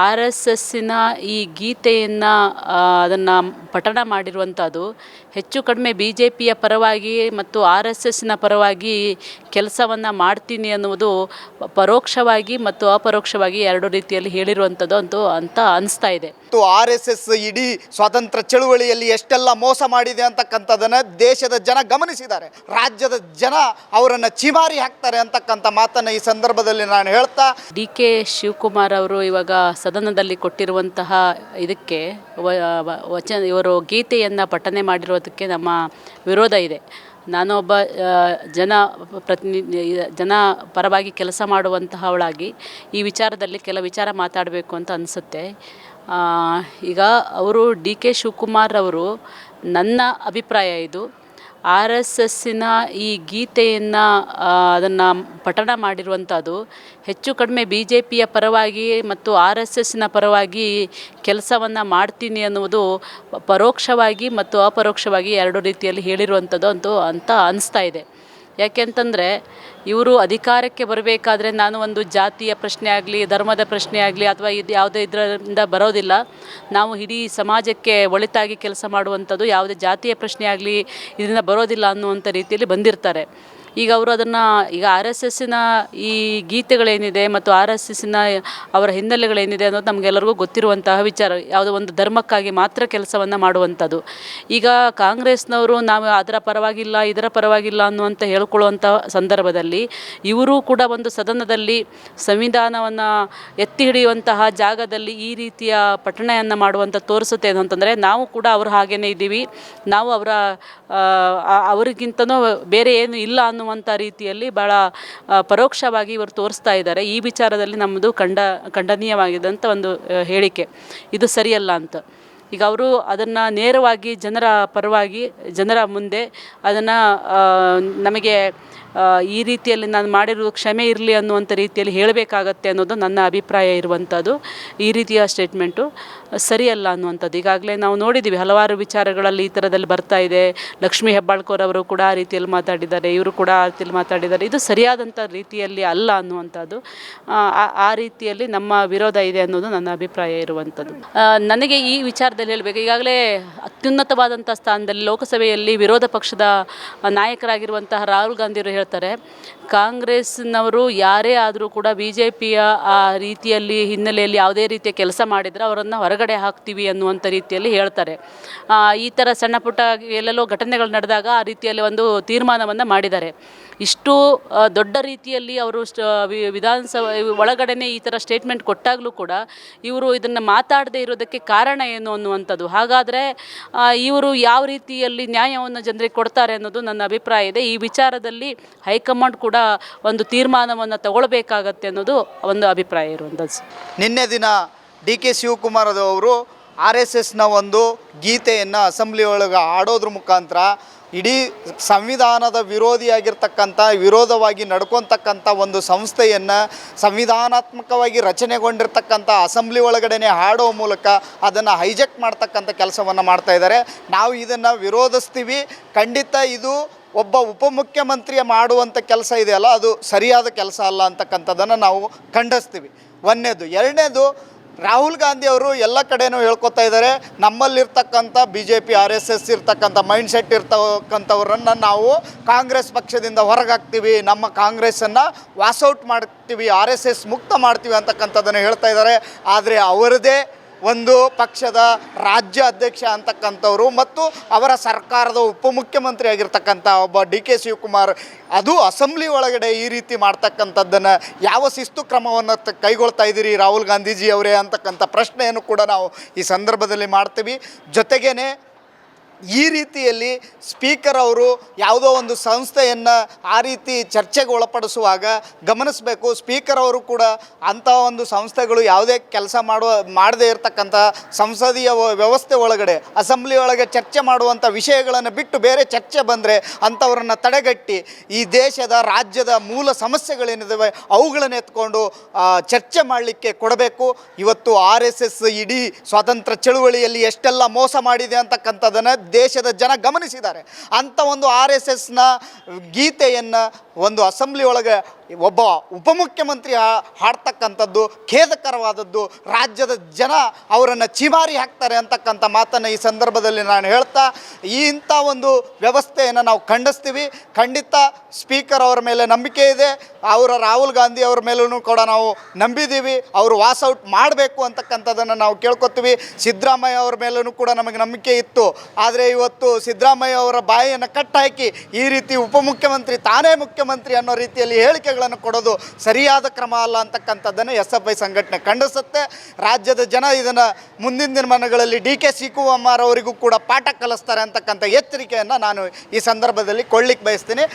R S ಎಸ್ಸಿನ ಈ ಗೀತೆಯನ್ನು ಅದನ್ನು ಪಠಣ ಮಾಡಿರುವಂಥದ್ದು. ಹೆಚ್ಚು ಕಡಿಮೆ ಬಿ ಜೆ ಪಿಯ ಪರವಾಗಿ ಮತ್ತು ಆರ್ ಎಸ್ ಎಸ್ಸಿನ ಪರವಾಗಿ ಕೆಲಸವನ್ನು ಮಾಡ್ತೀನಿ ಅನ್ನುವುದು ಪರೋಕ್ಷವಾಗಿ ಮತ್ತು ಅಪರೋಕ್ಷವಾಗಿ ಎರಡು ರೀತಿಯಲ್ಲಿ ಹೇಳಿರುವಂಥದ್ದು ಅಂತೂ ಅಂತ ಅನಿಸ್ತಾ ಇದೆ. ಮತ್ತು ಆರ್ ಎಸ್ ಎಸ್ ಇಡೀ ಸ್ವಾತಂತ್ರ್ಯ ಚಳುವಳಿಯಲ್ಲಿ ಎಷ್ಟೆಲ್ಲ ಮೋಸ ಮಾಡಿದೆ ಅಂತಕ್ಕಂಥದ್ದನ್ನು ದೇಶದ ಜನ ಗಮನಿಸಿದ್ದಾರೆ. ರಾಜ್ಯದ ಜನ ಅವರನ್ನು ಚಿಮಾರಿ ಹಾಕ್ತಾರೆ ಅಂತಕ್ಕಂಥ ಮಾತನ್ನು ಈ ಸಂದರ್ಭದಲ್ಲಿ ನಾನು ಹೇಳ್ತಾ ಡಿ ಕೆ ಶಿವಕುಮಾರ್ ಅವರು ಇವಾಗ ಸದನದಲ್ಲಿ ಕೊಟ್ಟಿರುವಂತಹ ಇದಕ್ಕೆ ವಚನ, ಇವರು ಗೀತೆಯನ್ನು ಪಠನೆ ಮಾಡಿರೋದಕ್ಕೆ ನಮ್ಮ ವಿರೋಧ ಇದೆ. ನಾನೊಬ್ಬ ಒಬ್ಬ ಜನ ಪ್ರತಿನಿಧಿ ಜನ ಪರವಾಗಿ ಕೆಲಸ ಮಾಡುವಂತಹವಳಾಗಿ ಈ ವಿಚಾರದಲ್ಲಿ ಕೆಲ ವಿಚಾರ ಮಾತಾಡಬೇಕು ಅಂತ ಅನಿಸುತ್ತೆ. ಈಗ ಅವರು ಡಿ ಕೆ ಶಿವಕುಮಾರ್ ಅವರು ನನ್ನ ಅಭಿಪ್ರಾಯ ಇದು. ಆರ್ ಎಸ್ ಎಸ್ಸಿನ ಈ ಗೀತೆಯನ್ನು ಅದನ್ನು ಪಠಣ ಮಾಡಿರುವಂಥದ್ದು. ಹೆಚ್ಚು ಕಡಿಮೆ ಬಿ ಜೆ ಪಿಯ ಪರವಾಗಿ ಮತ್ತು ಆರ್ ಎಸ್ ಎಸ್ಸಿನ ಪರವಾಗಿ ಕೆಲಸವನ್ನು ಮಾಡ್ತೀನಿ ಅನ್ನುವುದು ಪರೋಕ್ಷವಾಗಿ ಮತ್ತು ಅಪರೋಕ್ಷವಾಗಿ ಎರಡು ರೀತಿಯಲ್ಲಿ ಹೇಳಿರುವಂಥದ್ದು ಅಂತೂ ಅಂತ ಅನಿಸ್ತಾ ಇದೆ. ಯಾಕೆಂತಂದರೆ ಇವರು ಅಧಿಕಾರಕ್ಕೆ ಬರಬೇಕಾದ್ರೆ ನಾನು ಒಂದು ಜಾತಿಯ ಪ್ರಶ್ನೆ ಆಗಲಿ, ಧರ್ಮದ ಪ್ರಶ್ನೆ ಆಗಲಿ ಅಥವಾ ಇದು ಯಾವುದೇ ಇದರಿಂದ ಬರೋದಿಲ್ಲ. ನಾವು ಇಡೀ ಸಮಾಜಕ್ಕೆ ಒಳಿತಾಗಿ ಕೆಲಸ ಮಾಡುವಂಥದ್ದು ಯಾವುದೇ ಜಾತಿಯ ಪ್ರಶ್ನೆ ಆಗಲಿ, ಇದರಿಂದ ಬರೋದಿಲ್ಲ ಅನ್ನುವಂಥ ರೀತಿಯಲ್ಲಿ ಬಂದಿರ್ತಾರೆ. ಈಗ ಅವರು ಅದನ್ನು, ಈಗ ಆರ್ ಎಸ್ ಎಸ್ಸಿನ ಈ ಗೀತೆಗಳೇನಿದೆ ಮತ್ತು ಆರ್ ಎಸ್ ಎಸ್ಸಿನ ಅವರ ಹಿನ್ನೆಲೆಗಳೇನಿದೆ ಅನ್ನೋದು ನಮಗೆಲ್ಲರಿಗೂ ಗೊತ್ತಿರುವಂತಹ ವಿಚಾರ, ಯಾವುದೋ ಒಂದು ಧರ್ಮಕ್ಕಾಗಿ ಮಾತ್ರ ಕೆಲಸವನ್ನು ಮಾಡುವಂಥದ್ದು. ಈಗ ಕಾಂಗ್ರೆಸ್ನವರು ನಾವು ಅದರ ಪರವಾಗಿಲ್ಲ, ಇದರ ಪರವಾಗಿಲ್ಲ ಅನ್ನುವಂಥ ಹೇಳ್ಕೊಳ್ಳುವಂಥ ಸಂದರ್ಭದಲ್ಲಿ ಇವರು ಕೂಡ ಒಂದು ಸದನದಲ್ಲಿ ಸಂವಿಧಾನವನ್ನು ಎತ್ತಿ ಹಿಡಿಯುವಂತಹ ಜಾಗದಲ್ಲಿ ಈ ರೀತಿಯ ಪಠಣೆಯನ್ನು ಮಾಡುವಂಥ ತೋರಿಸುತ್ತೆ ಏನು ಅಂತಂದರೆ ನಾವು ಕೂಡ ಅವರು ಹಾಗೇನೇ ಇದ್ದೀವಿ. ನಾವು ಅವರ ಅವರಿಗಿಂತನೂ ಬೇರೆ ಏನು ಇಲ್ಲ ಅನ್ನುವಂಥ ರೀತಿಯಲ್ಲಿ ಭಾಳ ಪರೋಕ್ಷವಾಗಿ ಇವರು ತೋರಿಸ್ತಾ ಇದ್ದಾರೆ. ಈ ವಿಚಾರದಲ್ಲಿ ನಮ್ಮದು ಖಂಡ ಖಂಡನೀಯವಾಗಿದ್ದಂಥ ಒಂದು ಹೇಳಿಕೆ. ಇದು ಸರಿಯಲ್ಲ ಅಂತ. ಈಗ ಅವರು ಅದನ್ನು ನೇರವಾಗಿ ಜನರ ಪರವಾಗಿ, ಜನರ ಮುಂದೆ ಅದನ್ನು ನಮಗೆ ಈ ರೀತಿಯಲ್ಲಿ ನಾನು ಮಾಡಿರೋ ಕ್ಷಮೆ ಇರಲಿ ಅನ್ನುವಂಥ ರೀತಿಯಲ್ಲಿ ಹೇಳಬೇಕಾಗತ್ತೆ ಅನ್ನೋದು ನನ್ನ ಅಭಿಪ್ರಾಯ ಇರುವಂಥದ್ದು ಈ ರೀತಿಯ ಸ್ಟೇಟ್ಮೆಂಟು ಸರಿಯಲ್ಲ ಅನ್ನುವಂಥದ್ದು. ಈಗಾಗಲೇ ನಾವು ನೋಡಿದ್ದೀವಿ ಹಲವಾರು ವಿಚಾರಗಳಲ್ಲಿ ಈ ಥರದಲ್ಲಿ ಬರ್ತಾ ಇದೆ. ಲಕ್ಷ್ಮೀ ಹೆಬ್ಬಾಳ್ಕೋರ್ ಅವರು ಕೂಡ ಆ ರೀತಿಯಲ್ಲಿ ಮಾತಾಡಿದ್ದಾರೆ, ಇವರು ಕೂಡ ಆ ರೀತಿಯಲ್ಲಿ ಮಾತಾಡಿದ್ದಾರೆ. ಇದು ಸರಿಯಾದಂಥ ರೀತಿಯಲ್ಲಿ ಅಲ್ಲ ಅನ್ನುವಂಥದ್ದು. ಆ ರೀತಿಯಲ್ಲಿ ನಮ್ಮ ವಿರೋಧ ಇದೆ ಅನ್ನೋದು ನನ್ನ ಅಭಿಪ್ರಾಯ ಇರುವಂಥದ್ದು. ನನಗೆ ಈ ವಿಚಾರದಲ್ಲಿ ಹೇಳಬೇಕು, ಈಗಾಗಲೇ ಅತ್ಯುನ್ನತವಾದಂಥ ಸ್ಥಾನದಲ್ಲಿ ಲೋಕಸಭೆಯಲ್ಲಿ ವಿರೋಧ ಪಕ್ಷದ ನಾಯಕರಾಗಿರುವಂತಹ ರಾಹುಲ್ ಗಾಂಧಿಯವರು ಹೇಳ್ತಾರೆ, ಕಾಂಗ್ರೆಸ್ನವರು ಯಾರೇ ಆದರೂ ಕೂಡ ಬಿ ಜೆ ಪಿಯ ಆ ರೀತಿಯಲ್ಲಿ ಹಿನ್ನೆಲೆಯಲ್ಲಿ ಯಾವುದೇ ರೀತಿಯ ಕೆಲಸ ಮಾಡಿದರೆ ಅವರನ್ನು ಹೊರಗಡೆ ಹಾಕ್ತೀವಿ ಅನ್ನುವಂಥ ರೀತಿಯಲ್ಲಿ ಹೇಳ್ತಾರೆ. ಈ ಥರ ಸಣ್ಣ ಪುಟ್ಟ ಎಲ್ಲೆಲ್ಲೋ ಘಟನೆಗಳು ನಡೆದಾಗ ಆ ರೀತಿಯಲ್ಲಿ ಒಂದು ತೀರ್ಮಾನವನ್ನು ಮಾಡಿದ್ದಾರೆ. ಇಷ್ಟು ದೊಡ್ಡ ರೀತಿಯಲ್ಲಿ ಅವರು ವಿಧಾನಸಭೆ, ಒಳಗಡೆನೆ ಈ ಥರ ಸ್ಟೇಟ್ಮೆಂಟ್ ಕೊಟ್ಟಾಗಲೂ ಕೂಡ ಇವರು ಇದನ್ನು ಮಾತಾಡದೇ ಇರೋದಕ್ಕೆ ಕಾರಣ ಏನು ಅನ್ನುವಂಥದ್ದು. ಹಾಗಾದರೆ ಇವರು ಯಾವ ರೀತಿಯಲ್ಲಿ ನ್ಯಾಯವನ್ನು ಜನರಿಗೆ ಕೊಡ್ತಾರೆ ಅನ್ನೋದು ನನ್ನ ಅಭಿಪ್ರಾಯ ಇದೆ. ಈ ವಿಚಾರದಲ್ಲಿ ಹೈಕಮಾಂಡ್ ಕೂಡ ಒಂದು ತೀರ್ಮಾನವನ್ನು ತಗೊಳ್ಬೇಕಾಗತ್ತೆ ಅನ್ನೋದು ಒಂದು ಅಭಿಪ್ರಾಯ ಇರುವಂಥದ್ದು. ನಿನ್ನೆ ದಿನ ಡಿ ಕೆ ಶಿವಕುಮಾರ್ ಅವರು ಆರ್ ಎಸ್ ಎಸ್ನ ಒಂದು ಗೀತೆಯನ್ನು ಅಸೆಂಬ್ಲಿ ಒಳಗೆ ಆಡೋದ್ರ ಮುಖಾಂತರ ಇಡೀ ಸಂವಿಧಾನದ ವಿರೋಧಿಯಾಗಿರ್ತಕ್ಕಂಥ, ವಿರೋಧವಾಗಿ ನಡ್ಕೊತಕ್ಕಂಥ ಒಂದು ಸಂಸ್ಥೆಯನ್ನು ಸಂವಿಧಾನಾತ್ಮಕವಾಗಿ ರಚನೆಗೊಂಡಿರ್ತಕ್ಕಂಥ ಅಸೆಂಬ್ಲಿ ಒಳಗಡೆನೆ ಹಾಡೋ ಮೂಲಕ ಅದನ್ನು ಹೈಜೆಕ್ಟ್ ಮಾಡ್ತಕ್ಕಂಥ ಕೆಲಸವನ್ನು ಮಾಡ್ತಾ ಇದ್ದಾರೆ. ನಾವು ಇದನ್ನು ವಿರೋಧಿಸ್ತೀವಿ. ಖಂಡಿತ ಇದು ಒಬ್ಬ ಉಪಮುಖ್ಯಮಂತ್ರಿಯ ಮಾಡುವಂಥ ಕೆಲಸ ಇದೆಯಲ್ಲ, ಅದು ಸರಿಯಾದ ಕೆಲಸ ಅಲ್ಲ ಅಂತಕ್ಕಂಥದ್ದನ್ನು ನಾವು ಖಂಡಿಸ್ತೀವಿ. ಒಂದನೇದು. ಎರಡನೇದು ರಾಹುಲ್ ಗಾಂಧಿ ಅವರು ಎಲ್ಲ ಕಡೆನೂ ಹೇಳ್ಕೊತಾ ಇದ್ದಾರೆ. ನಮ್ಮಲ್ಲಿರ್ತಕ್ಕಂಥ B J P R S S ಇರ್ತಕ್ಕಂಥ ಮೈಂಡ್ ಸೆಟ್ ಇರ್ತಕ್ಕಂಥವ್ರನ್ನ ನಾವು ಕಾಂಗ್ರೆಸ್ ಪಕ್ಷದಿಂದ ಹೊರಗಾಕ್ತೀವಿ. ನಮ್ಮ ಕಾಂಗ್ರೆಸ್ಸನ್ನು ವಾಸೌಟ್ ಮಾಡ್ತೀವಿ, ಆರ್ ಎಸ್ ಎಸ್ ಮುಕ್ತ ಮಾಡ್ತೀವಿ ಅಂತಕ್ಕಂಥದ್ದನ್ನು ಹೇಳ್ತಾ ಇದ್ದಾರೆ. ಆದರೆ ಅವರದೇ ಒಂದು ಪಕ್ಷದ ರಾಜ್ಯ ಅಧ್ಯಕ್ಷ ಅಂತಕ್ಕಂಥವ್ರು ಮತ್ತು ಅವರ ಸರ್ಕಾರದ ಉಪಮುಖ್ಯಮಂತ್ರಿ ಆಗಿರ್ತಕ್ಕಂಥ ಒಬ್ಬ ಡಿ ಕೆ ಶಿವಕುಮಾರ್, ಅದು ಅಸೆಂಬ್ಲಿ ಒಳಗಡೆ ಈ ರೀತಿ ಮಾಡ್ತಕ್ಕಂಥದ್ದನ್ನು ಯಾವ ಶಿಸ್ತು ಕ್ರಮವನ್ನು ಕೈಗೊಳ್ತಾ ಇದ್ದೀರಿ ರಾಹುಲ್ ಗಾಂಧೀಜಿ ಅವರೇ ಅಂತಕ್ಕಂಥ ಪ್ರಶ್ನೆಯನ್ನು ಕೂಡ ನಾವು ಈ ಸಂದರ್ಭದಲ್ಲಿ ಮಾಡ್ತೀವಿ. ಜೊತೆಗೇನೆ ಈ ರೀತಿಯಲ್ಲಿ ಸ್ಪೀಕರ್ ಅವರು ಯಾವುದೋ ಒಂದು ಸಂಸ್ಥೆಯನ್ನು ಆ ರೀತಿ ಚರ್ಚೆಗೆ ಒಳಪಡಿಸುವಾಗ ಗಮನಿಸಬೇಕು. ಸ್ಪೀಕರ್ ಅವರು ಕೂಡ ಅಂಥ ಒಂದು ಸಂಸ್ಥೆಗಳು ಯಾವುದೇ ಕೆಲಸ ಮಾಡುವ, ಮಾಡದೇ ಇರತಕ್ಕಂಥ ಸಂಸದೀಯ ವ್ಯವಸ್ಥೆ ಒಳಗಡೆ, ಅಸೆಂಬ್ಲಿ ಒಳಗೆ ಚರ್ಚೆ ಮಾಡುವಂಥ ವಿಷಯಗಳನ್ನು ಬಿಟ್ಟು ಬೇರೆ ಚರ್ಚೆ ಬಂದರೆ ಅಂಥವ್ರನ್ನ ತಡೆಗಟ್ಟಿ ಈ ದೇಶದ, ರಾಜ್ಯದ ಮೂಲ ಸಮಸ್ಯೆಗಳೇನಿದ್ದಾವೆ ಅವುಗಳನ್ನು ಎತ್ಕೊಂಡು ಚರ್ಚೆ ಮಾಡಲಿಕ್ಕೆ ಕೊಡಬೇಕು. ಇವತ್ತು ಆರ್ ಎಸ್ ಎಸ್ ಇಡೀ ಸ್ವಾತಂತ್ರ್ಯ ಚಳುವಳಿಯಲ್ಲಿ ಎಷ್ಟೆಲ್ಲ ಮೋಸ ಮಾಡಿದೆ ಅಂತಕ್ಕಂಥದ್ದನ್ನು ದೇಶದ ಜನ ಗಮನಿಸಿದ್ದಾರೆ. ಅಂಥ ಒಂದು ಆರ್ ಎಸ್ ಎಸ್ನ ಗೀತೆಯನ್ನು ಒಂದು ಅಸೆಂಬ್ಲಿ ಒಳಗೆ ಒಬ್ಬ ಉಪಮುಖ್ಯಮಂತ್ರಿ ಹಾಡ್ತಕ್ಕಂಥದ್ದು, ಖೇದಕರವಾದದ್ದು, ರಾಜ್ಯದ ಜನ ಅವರನ್ನು ಚಿಮಾರಿ ಹಾಕ್ತಾರೆ ಅಂತಕ್ಕಂಥ ಮಾತನ್ನು ಈ ಸಂದರ್ಭದಲ್ಲಿ ನಾನು ಹೇಳ್ತಾ, ಈ ಇಂಥ ಒಂದು ವ್ಯವಸ್ಥೆಯನ್ನು ನಾವು ಖಂಡಿಸ್ತೀವಿ. ಖಂಡಿತ ಸ್ಪೀಕರ್ ಅವರ ಮೇಲೆ ನಂಬಿಕೆ ಇದೆ. ಅವರ ರಾಹುಲ್ ಗಾಂಧಿ ಅವರ ಮೇಲೂ ಕೂಡ ನಾವು ನಂಬಿದ್ದೀವಿ ಅವರು ವಾಸೌಟ್ ಮಾಡಬೇಕು ಅಂತಕ್ಕಂಥದ್ದನ್ನು ನಾವು ಕೇಳ್ಕೊತೀವಿ. ಸಿದ್ದರಾಮಯ್ಯ ಅವರ ಮೇಲೂ ಕೂಡ ನಮಗೆ ನಂಬಿಕೆ ಇತ್ತು. ಆದರೆ ಇವತ್ತು ಸಿದ್ದರಾಮಯ್ಯ ಅವರ ಬಾಯಿಯನ್ನು ಕಟ್ಟಾಕಿ ಈ ರೀತಿ ಉಪಮುಖ್ಯಮಂತ್ರಿ ತಾನೇ ಮುಖ್ಯಮಂತ್ರಿ ಅನ್ನೋ ರೀತಿಯಲ್ಲಿ ಹೇಳಿಕೆಗಳನ್ನು ಕೊಡೋದು ಸರಿಯಾದ ಕ್ರಮ ಅಲ್ಲ ಅಂತಕ್ಕಂಥದ್ದನ್ನು ಎಸ್ ಎಫ್ ಐ ಸಂಘಟನೆ ಖಂಡಿಸುತ್ತೆ. ರಾಜ್ಯದ ಜನ ಇದನ್ನು ಮುಂದಿನ ದಿನಮಾನಗಳಲ್ಲಿ ಡಿ ಕೆ ಶಿವಕುಮಾರ್ ಅವರಿಗೂ ಕೂಡ ಪಾಠ ಕಲಿಸ್ತಾರೆ ಅಂತಕ್ಕಂಥ ಎಚ್ಚರಿಕೆಯನ್ನು ನಾನು ಈ ಸಂದರ್ಭದಲ್ಲಿ ಕೊಡ್ಲಿಕ್ಕೆ ಬಯಸ್ತೀನಿ.